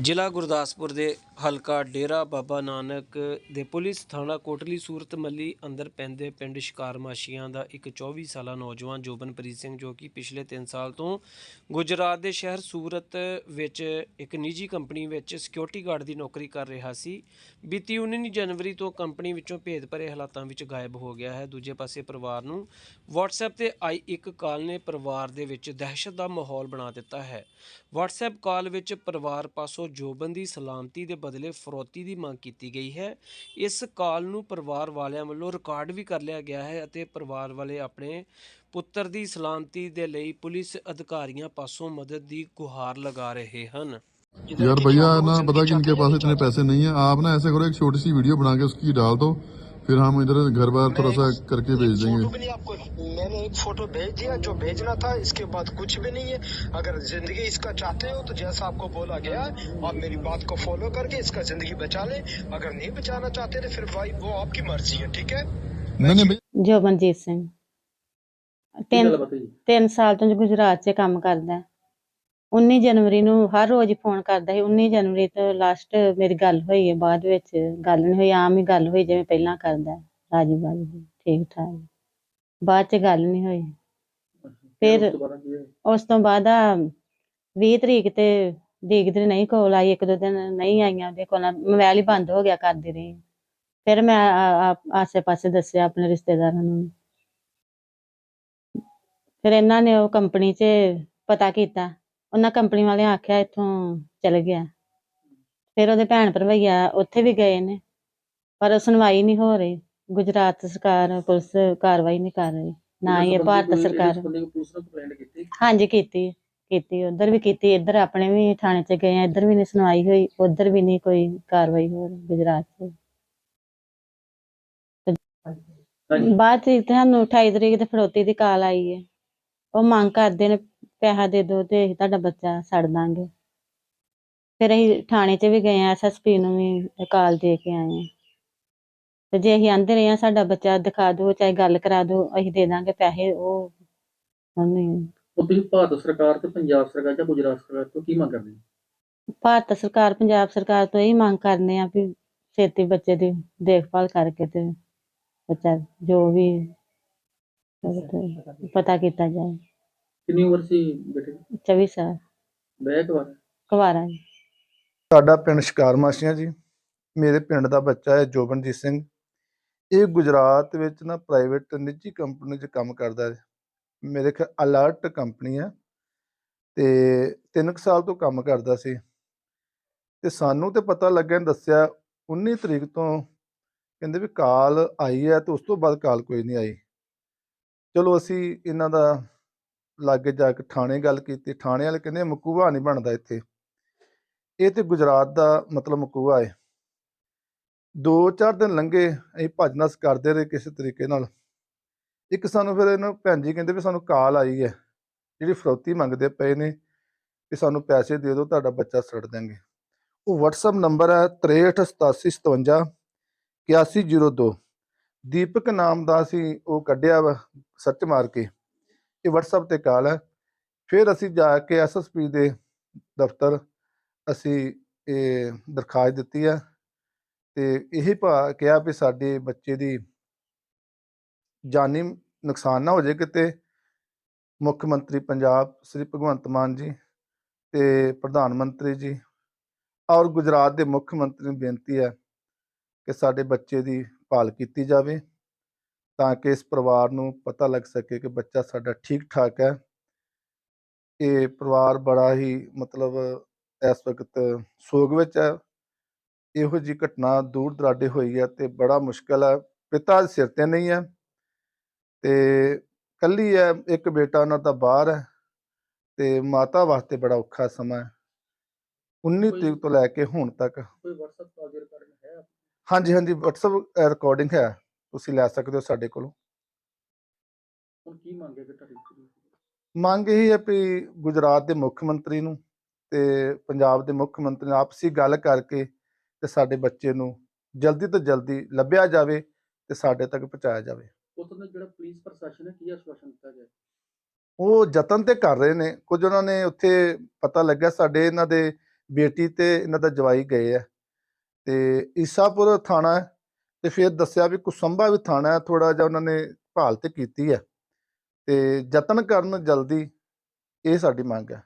ਜ਼ਿਲ੍ਹਾ ਗੁਰਦਾਸਪੁਰ ਦੇ ਹਲਕਾ ਡੇਰਾ ਬਾਬਾ ਨਾਨਕ ਦੇ ਪੁਲਿਸ ਥਾਣਾ ਕੋਟਲੀ ਸੂਰਤ ਮੱਲੀ ਅੰਦਰ ਪੈਂਦੇ ਪਿੰਡ ਸ਼ਿਕਾਰ ਮਾਸ਼ੀਆਂ ਦਾ ਇੱਕ 24 ਸਾਲਾ ਨੌਜਵਾਨ ਜੋਬਨਪ੍ਰੀਤ ਸਿੰਘ ਜੋ ਕਿ ਪਿਛਲੇ 3 ਸਾਲ ਤੋਂ ਗੁਜਰਾਤ ਦੇ ਸ਼ਹਿਰ ਸੂਰਤ ਵਿੱਚ ਇੱਕ ਨਿੱਜੀ ਕੰਪਨੀ ਵਿੱਚ ਸਿਕਿਉਰਿਟੀ ਗਾਰਡ ਦੀ ਨੌਕਰੀ ਕਰ ਰਿਹਾ ਸੀ। ਬੀਤੀ 19 ਜਨਵਰੀ ਤੋਂ ਕੰਪਨੀ ਵਿੱਚੋਂ ਭੇਦ ਭਰੇ ਹਾਲਾਤਾਂ ਵਿੱਚ ਗਾਇਬ ਹੋ ਗਿਆ ਹੈ। ਦੂਜੇ ਪਾਸੇ ਪਰਿਵਾਰ ਨੂੰ WhatsApp ਤੇ ਆਈ ਇੱਕ ਕਾਲ ਨੇ ਪਰਿਵਾਰ ਦੇ ਵਿੱਚ ਦਹਿਸ਼ਤ ਦਾ ਮਾਹੌਲ ਬਣਾ ਦਿੱਤਾ ਹੈ। WhatsApp ਕਾਲ ਵਿੱਚ ਪਰਿਵਾਰ ਪਾਸੋਂ ਜੋਬਨ ਦੀ ਸਲਾਮਤੀ ਦੇ ਬਦਲੇ ਫਰੋਤੀ ਦੀ ਮੰਗ ਕੀਤੀ ਗਈ ਹੈ ਇਸ ਕਾਲ ਨੂੰ ਪਰਿਵਾਰ ਵਾਲਿਆਂ ਵੱਲੋਂ ਰਿਕਾਰਡ ਵੀ ਕਰ ਲਿਆ ਗਿਆ ਹੈ ਅਤੇ ਪਰਿਵਾਰ ਵਾਲੇ ਆਪਣੇ ਪੁੱਤਰ ਦੀ ਸਲਾਮਤੀ ਦੇ ਲਈ ਪੁਲਿਸ ਅਧਿਕਾਰੀਆਂ ਪਾਸੋਂ ਮਦਦ ਦੀ ਗੁਹਾਰ ਲਗਾ ਰਹੇ ਹਨ यार भैया ना पता कि इनके पास इतने पैसे नहीं है आप ना ऐसे करो एक छोटी सी वीडियो बना के उसकी डाल दो फिर हम इधर घर बार थोड़ा सा करके भेज देंगे फोटो भी नहीं आपको मैंने एक फोटो भेज दिया जो भेजना था इसके बाद कुछ भी नहीं है अगर जिंदगी इसका चाहते हो तो जैसा आपको बोला गया है आप मेरी बात को फॉलो करके इसका जिंदगी बचा ले अगर नहीं बचाना चाहते तो फिर भाई वो आपकी मर्जी है ठीक है नहीं नहीं भैया ਜੋਬਨਜੀਤ ਸਿੰਘ ਤਿੰਨ ਤਿੰਨ ਸਾਲ ਤੋਂ ਗੁਜਰਾਤ 'ਚ ਕੰਮ ਕਰਦਾ ਹੈ। 19 ਜਨਵਰੀ ਨੂੰ ਹਰ ਰੋਜ਼ ਫੋਨ ਕਰਦਾ ਸੀ। 19 ਜਨਵਰੀ ਤੋਂ ਲਾਸਟ ਮੇਰੀ ਗੱਲ ਹੋਈ ਹੈ ਬਾਅਦ ਵਿੱਚ ਗੱਲ ਨਹੀਂ ਹੋਈ ਆਮ ਹੀ ਗੱਲ ਹੋਈ ਜਿਵੇਂ ਪਹਿਲਾਂ ਕਰਦਾ ਰਾਜੀ ਬਾਜੀ ਠੀਕ ਠਾਕ। ਬਾਅਦ 'ਚ ਗੱਲ ਨਹੀਂ ਹੋਈ। ਫਿਰ ਉਸ ਤੋਂ ਬਾਅਦ ਆ 20 ਤਰੀਕ ਤੇ ਦੇਖਦੇ ਨਹੀਂ ਕੋਲ ਆਈ ਇੱਕ ਦੋ ਦਿਨ ਨਹੀਂ ਆਈਆਂ ਉਹਦੇ ਕੋਲ ਮੋਬਾਈਲ ਹੀ ਬੰਦ ਹੋ ਗਿਆ ਕਰਦੀ ਰਹੀ। ਫਿਰ ਮੈਂ ਆ- ਆ- ਆਸੇ ਪਾਸੇ ਦੱਸਿਆ ਆਪਣੇ ਰਿਸ਼ਤੇਦਾਰਾਂ ਨੂੰ। ਫਿਰ ਇਹਨਾਂ ਨੇ ਉਹ ਕੰਪਨੀ 'ਚ ਪਤਾ ਕੀਤਾ। ਉਹਨਾਂ ਕੰਪਨੀ ਵਾਲਿਆਂ ਆਖਿਆ ਇੱਥੋਂ ਚਲ ਗਿਆ। ਫਿਰ ਉਹਦੇ ਭੈਣ ਭਰਵਈਆ ਉੱਥੇ ਵੀ ਗਏ ਨੇ ਪਰ ਸੁਣਵਾਈ ਨਹੀਂ ਹੋ ਰਹੀ। ਗੁਜਰਾਤ ਸਰਕਾਰ ਪੁਲਿਸ ਕਾਰਵਾਈ ਨਹੀਂ ਕਰ ਰਹੀ ਨਾ ਹੀ ਇਹ ਭਾਰਤ ਸਰਕਾਰ। ਹਾਂਜੀ ਕੀਤੀ ਕੀਤੀ ਉਧਰ ਵੀ ਕੀਤੀ ਇੱਧਰ ਆਪਣੇ ਵੀ ਥਾਣੇ 'ਚ ਗਏ ਆ ਇੱਧਰ ਵੀ ਨਹੀਂ ਸੁਣਵਾਈ ਹੋਈ ਉਧਰ ਵੀ ਨਹੀਂ ਕੋਈ ਕਾਰਵਾਈ ਹੋ ਰਹੀ ਗੁਜਰਾਤ 'ਚ ਬਾਅਦ 'ਚ ਤੁਹਾਨੂੰ 28 ਤਰੀਕ ਤੇ ਫੜੋਤੀ ਦੀ ਕਾਲ ਆਈ ਹੈ ਉਹ ਮੰਗ ਕਰਦੇ ਨੇ ਪੈਸਾ ਦੇ ਦਿਓ ਤੇ ਅਸੀਂ ਤੁਹਾਡਾ ਬੱਚਾ ਛੱਡ ਦਾਂਗੇ। ਫਿਰ ਅਸੀਂ ਥਾਣੇ 'ਚ ਵੀ ਗਏ ਆ ਐਸਐਸਪੀ ਨੂੰ ਵੀ ਕਾਲ ਦੇ ਕੇ ਆਏ ਆ ਤੇ ਜੇ ਅਸੀਂ ਆਂਦੇ ਰਹੇ ਆ ਸਾਡਾ ਬੱਚਾ ਦਿਖਾ ਦਿਓ ਚਾਹੇ ਗੱਲ ਕਰਾ ਦਿਓ ਅਸੀਂ ਦੇ ਦਾਂਗੇ ਪੈਸੇ ਉਹ ਉਹ ਤੁਸੀਂ ਭਾਰਤ ਸਰਕਾਰ ਤੇ ਪੰਜਾਬ ਸਰਕਾਰ ਜਾਂ ਗੁਜਰਾਤ ਸਰਕਾਰ ਤੋਂ ਕੀ ਮੰਗ ਕਰਦੇ ਹੋ? ਭਾਰਤ ਸਰਕਾਰ ਪੰਜਾਬ ਸਰਕਾਰ ਤੋਂ ਇਹ ਮੰਗ ਕਰਨੇ ਆ ਵੀ ਛੇਤੀ ਬੱਚੇ ਦੀ ਦੇਖਭਾਲ ਕਰਕੇ ਤੇ ਬੱਚਾ ਜੋ ਵੀ ਪਤਾ ਕੀਤਾ ਜਾਏ। ਕਿੰਨੀ ਉਮਰ ਸੀ ਬੇਟੇ ਦੀ? 24 ਸਾਲ। ਵਿਆਹ ਕਵਾ ਕੁਵਾਰਾ ਜੀ। ਸਾਡਾ ਪਿੰਡ ਸ਼ਿਕਾਰ ਮਾਸੀਆਂ ਜੀ। ਮੇਰੇ ਪਿੰਡ ਦਾ ਬੱਚਾ ਹੈ ਜੋਬਨਜੀਤ ਸਿੰਘ। ਇਹ ਗੁਜਰਾਤ ਵਿੱਚ ਨਾ ਪ੍ਰਾਈਵੇਟ ਨਿੱਜੀ ਕੰਪਨੀ 'ਚ ਕੰਮ ਕਰਦਾ ਹੈ ਮੇਰੇ ਖਿਆਲ ਅਲਰਟ ਕੰਪਨੀ ਹੈ ਤੇ 3 ਸਾਲ ਤੋਂ ਕੰਮ ਕਰਦਾ ਸੀ। ਤੇ ਸਾਨੂੰ ਤੇ ਪਤਾ ਲੱਗਿਆ ਦੱਸਿਆ 19 ਤਰੀਕ ਤੋਂ ਕਹਿੰਦੇ ਵੀ ਕਾਲ ਆਈ ਹੈ ਤੇ ਉਸ ਤੋਂ ਬਾਅਦ ਕਾਲ ਕੋਈ ਨਹੀਂ ਆਈ। ਚਲੋ ਅਸੀਂ ਇਹਨਾਂ ਦਾ ਲਾਗੇ ਜਾ ਕੇ ਥਾਣੇ ਗੱਲ ਕੀਤੀ, ਥਾਣੇ ਵਾਲੇ ਕਹਿੰਦੇ ਮਕੂਆ ਨਹੀਂ ਬਣਦਾ ਇੱਥੇ। ਇਹ ਤੇ ਗੁਜਰਾਤ ਦਾ ਮਤਲਬ ਮਕੂਆ ਹੈ ਦੋ ਚਾਰ ਦਿਨ ਲੰਘੇ, ਅਸੀਂ ਭੱਜ ਕਰਦੇ ਰਹੇ ਕਿਸੇ ਤਰੀਕੇ ਨਾਲ। ਇੱਕ ਸਾਨੂੰ ਫਿਰ ਇਹਨਾਂ ਭੈਣ ਜੀ ਕਹਿੰਦੇ ਵੀ ਸਾਨੂੰ ਕਾਲ ਆਈ ਹੈ, ਜਿਹੜੀ ਫਰੋਤੀ ਮੰਗਦੇ ਪਏ ਨੇ ਕਿ ਸਾਨੂੰ ਪੈਸੇ ਦੇ ਦਿਓ, ਤੁਹਾਡਾ ਬੱਚਾ ਛੱਡ ਦਾਂਗੇ ਉਹ WhatsApp ਨੰਬਰ ਹੈ 638757 8102 ਦੀਪਕ ਨਾਮ ਦਾ ਅਸੀਂ ਉਹ ਕੱਢਿਆ ਵਾ ਸਰਚ ਮਾਰ ਕੇ। ਇਹ WhatsApp ਤੇ ਕਾਲ ਹੈ। ਫਿਰ ਅਸੀਂ ਜਾ ਕੇ ਐਸਐਸਪੀ ਦੇ ਦਫ਼ਤਰ ਅਸੀਂ ਇਹ ਦਰਖਾਸਤ ਦਿੱਤੀ ਹੈ ਤੇ ਇਹ ਭਾ ਕਿਹਾ ਵੀ ਸਾਡੇ ਬੱਚੇ ਦੀ ਜਾਨੀ ਨੁਕਸਾਨ ਨਾ ਹੋ ਜਾਏ ਕਿਤੇ। ਮੁੱਖ ਮੰਤਰੀ ਪੰਜਾਬ ਸ੍ਰੀ ਭਗਵੰਤ ਮਾਨ ਜੀ ਤੇ ਪ੍ਰਧਾਨ ਮੰਤਰੀ ਜੀ ਔਰ ਗੁਜਰਾਤ ਦੇ ਮੁੱਖ ਮੰਤਰੀ ਨੂੰ ਬੇਨਤੀ ਹੈ ਕਿ ਸਾਡੇ ਬੱਚੇ ਦੀ ਭਾਲ ਕੀਤੀ ਜਾਵੇ। ਤਾਂ ਕਿ ਇਸ ਪਰਿਵਾਰ ਨੂੰ ਪਤਾ ਲੱਗ ਸਕੇ ਕਿ ਬੱਚਾ ਸਾਡਾ ਠੀਕ ਠਾਕ ਹੈ। ਇਹ ਪਰਿਵਾਰ ਬੜਾ ਹੀ ਮਤਲਬ ਇਸ ਵਕਤ ਸੋਗ ਵਿੱਚ ਹੈ। ਇਹੋ ਜੀ ਘਟਨਾ ਦੂਰ ਦਰਾਡੇ ਹੋਈ ਹੈ ਤੇ ਬੜਾ ਮੁਸ਼ਕਲ ਹੈ। ਪਿਤਾ ਸਿਰ ਤੇ ਨਹੀਂ ਹੈ ਤੇ ਕੱਲੀ ਹੈ ਇੱਕ ਬੇਟਾ ਉਹਨਾਂ ਦਾ ਬਾਹਰ ਹੈ ਤੇ ਮਾਤਾ ਵਾਸਤੇ ਬੜਾ ਔਖਾ ਸਮਾਂ ਹੈ। 19 ਕੋਈ- ਤਰੀਕ ਤੋਂ ਲੈ ਕੇ ਹੁਣ ਤੱਕ ਕੋਈ WhatsApp ਕਾਲ ਦੇ ਰਿਕਾਰਡਿੰਗ ਹੈ? ਹਾਂਜੀ ਹਾਂਜੀ WhatsApp ਰਿਕਾਰਡਿੰਗ ਹੈ। ਤੁਸੀਂ ਲੈ ਸਕਦੇ ਹੋ ਸਾਡੇ ਕੋਲੋਂ। ਹੁਣ ਕੀ ਮੰਗੇ ਕਿ ਤੁਹਾਡੀ ਮੰਗ ਇਹ ਹੈ ਵੀ ਗੁਜਰਾਤ ਦੇ ਮੁੱਖ ਮੰਤਰੀ ਨੂੰ ਤੇ ਪੰਜਾਬ ਦੇ ਮੁੱਖ ਮੰਤਰੀ ਨਾਲ ਆਪਸੀ ਗੱਲ ਕਰਕੇ ਤੇ ਸਾਡੇ ਬੱਚੇ ਨੂੰ ਜਲਦੀ ਤੋਂ ਜਲਦੀ ਲੱਭਿਆ ਜਾਵੇ ਤੇ ਸਾਡੇ ਤੱਕ ਪਹੁੰਚਾਇਆ ਜਾਵੇ। ਉਦੋਂ ਦਾ ਜਿਹੜਾ ਪੁਲਿਸ ਪ੍ਰਸ਼ਾਸਨ ਹੈ ਕੀ ਆਸ਼ਵਾਸਨ ਦਿੱਤਾ ਗਿਆ? ਉਹ ਯਤਨ ਤੇ ਕਰ ਰਹੇ ਨੇ। ਕੁਝ ਉਹਨਾਂ ਨੇ ਉੱਥੇ ਪਤਾ ਲੱਗਾ ਸਾਡੇ ਇਹਨਾਂ ਦੇ ਬੇਟੀ ਤੇ ਇਹਨਾਂ ਦਾ ਜਵਾਈ ਗਏ ਆ। ਤੇ ਈਸਾਪੁਰ ਥਾਣਾ ਤੇ ਫਿਰ ਦੱਸਿਆ ਵੀ ਕੁਸੰਭਾ ਵੀ ਥਾਣਾ ਹੈ ਥੋੜਾ ਜਿਹਾ ਉਹਨਾਂ ਨੇ ਭਾਲ ਤੇ ਕੀਤੀ ਹੈ ਤੇ ਯਤਨ ਕਰਨ ਜਲਦੀ ਇਹ ਸਾਡੀ ਮੰਗ ਹੈ।